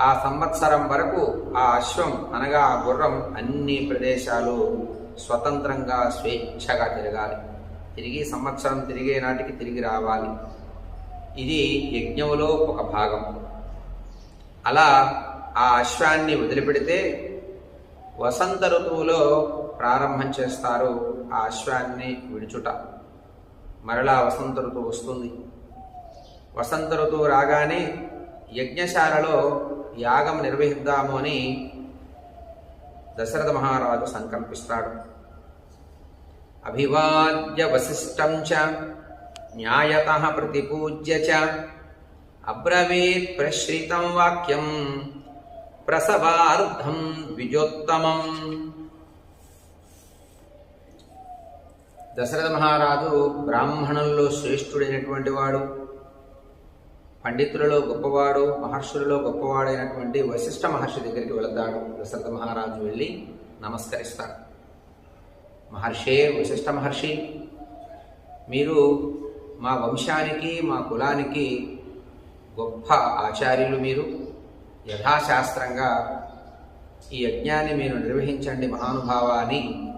ఆ సంవత్సరం వరకు ఆ అశ్వం అనగా ఆ గుర్రం అన్ని ప్రదేశాలు స్వతంత్రంగా స్వేచ్ఛగా తిరగాలి. తిరిగి సంవత్సరం తిరిగే నాటికి తిరిగి రావాలి. ఇది యజ్ఞములో ఒక భాగం. అలా ఆ అశ్వాన్ని వదిలిపెడితే వసంత ఋతువులో ప్రారంభం చేస్తారు ఆ అశ్వాన్ని విడుచుట. మరలా వసంత ఋతువు వస్తుంది. వసంత ఋతువు రాగానే యజ్ఞశాలలో యాగం నిర్వహిద్దాము అని దశరథ మహారాజు సంకల్పిస్తాడు. అభివాద్య వశిష్టం చ న్యాయత ప్రతిపూజ్య చ అబ్రవీత్ ప్రశ్రితం వాక్యం ప్రసవార్థం ద్విజోత్తమం. దశరథ మహారాజు బ్రాహ్మణుల్లో శ్రేష్ఠుడైనటువంటి వాడు. పండితులలో గొప్పవాడు మహర్షులలో గొప్పవాడైనటువంటి వశిష్ఠ మహర్షి దగ్గరికి వెళతాడు. దశరథ మహారాజు వెళ్ళి నమస్కరిస్తాడు మహర్షే వశిష్ఠ మహర్షి మీరు మా వంశానికి మా కులానికి గొప్ప ఆచార్యులు మీరు. యథాశాస్త్రంగా ఈ యజ్ఞాన్ని మీరు నిర్వహించండి మహానుభావ అని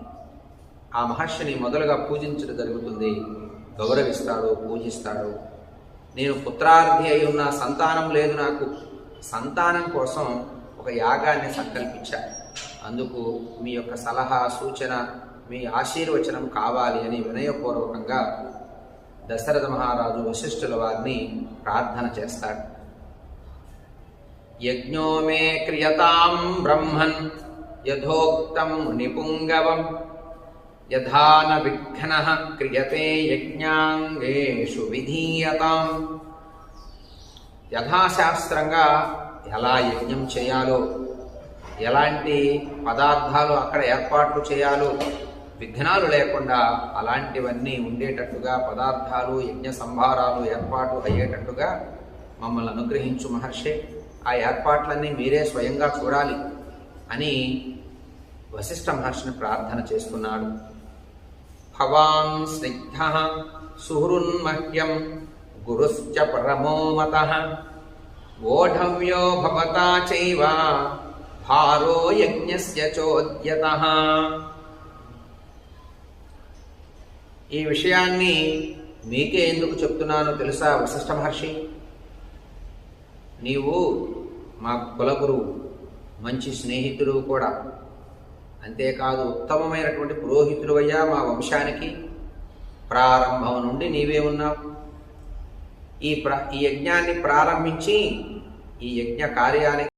ఆ మహర్షిని మొదలుగా పూజించడం జరుగుతుంది. గౌరవిస్తాడు పూజిస్తాడు. నేను పుత్రార్థి అయి ఉన్న సంతానం లేదు నాకు. సంతానం కోసం ఒక యాగాన్ని సంకల్పించా. అందుకు మీ యొక్క సలహా సూచన మీ ఆశీర్వచనం కావాలి అని వినయపూర్వకంగా దశరథ మహారాజు వశిష్ఠుల వారిని ప్రార్థన చేస్తాడు. యజ్ఞో మే క్రియతాం బ్రహ్మన్ యథోక్తం నిపుంగవం యథాన విఘ్న క్రియతే యజ్ఞాంగేషు విధీయతాం. యథాశాస్త్రంగా ఎలా యజ్ఞం చేయాలో ఎలాంటి పదార్థాలు అక్కడ ఏర్పాట్లు చేయాలో విఘ్నాలు లేకుండా అలాంటివన్నీ ఉండేటట్టుగా పదార్థాలు యజ్ఞ సంభారాలు ఏర్పాటు అయ్యేటట్టుగా మమ్మల్ని అనుగ్రహించు మహర్షి. ఆ ఏర్పాట్లన్నీ మీరే స్వయంగా చూడాలి అని వశిష్ఠ మహర్షిని ప్రార్థన చేస్తున్నాడు. భవాన్ స్నిగ్ధ సుహృన్మహ్యం గురుశ్చ పరమో మత. ఓఢవ్యో భవతా చైవ భారో యజ్ఞస్య చోద్యత. ఈ విషయాన్ని మీకే ఎందుకు చెప్తున్నానో తెలుసా వశిష్ఠ మహర్షి? నీవు మా కులగురువు మంచి స్నేహితుడు కూడా. అంతేకాదు ఉత్తమమైనటువంటి పురోహితుడువయ్యా మా వంశానికి. ప్రారంభం నుండి నీవే ఉన్నావు. ఈ ప్ర ఈ యజ్ఞాన్ని ప్రారంభించి ఈ యజ్ఞ కార్యానికి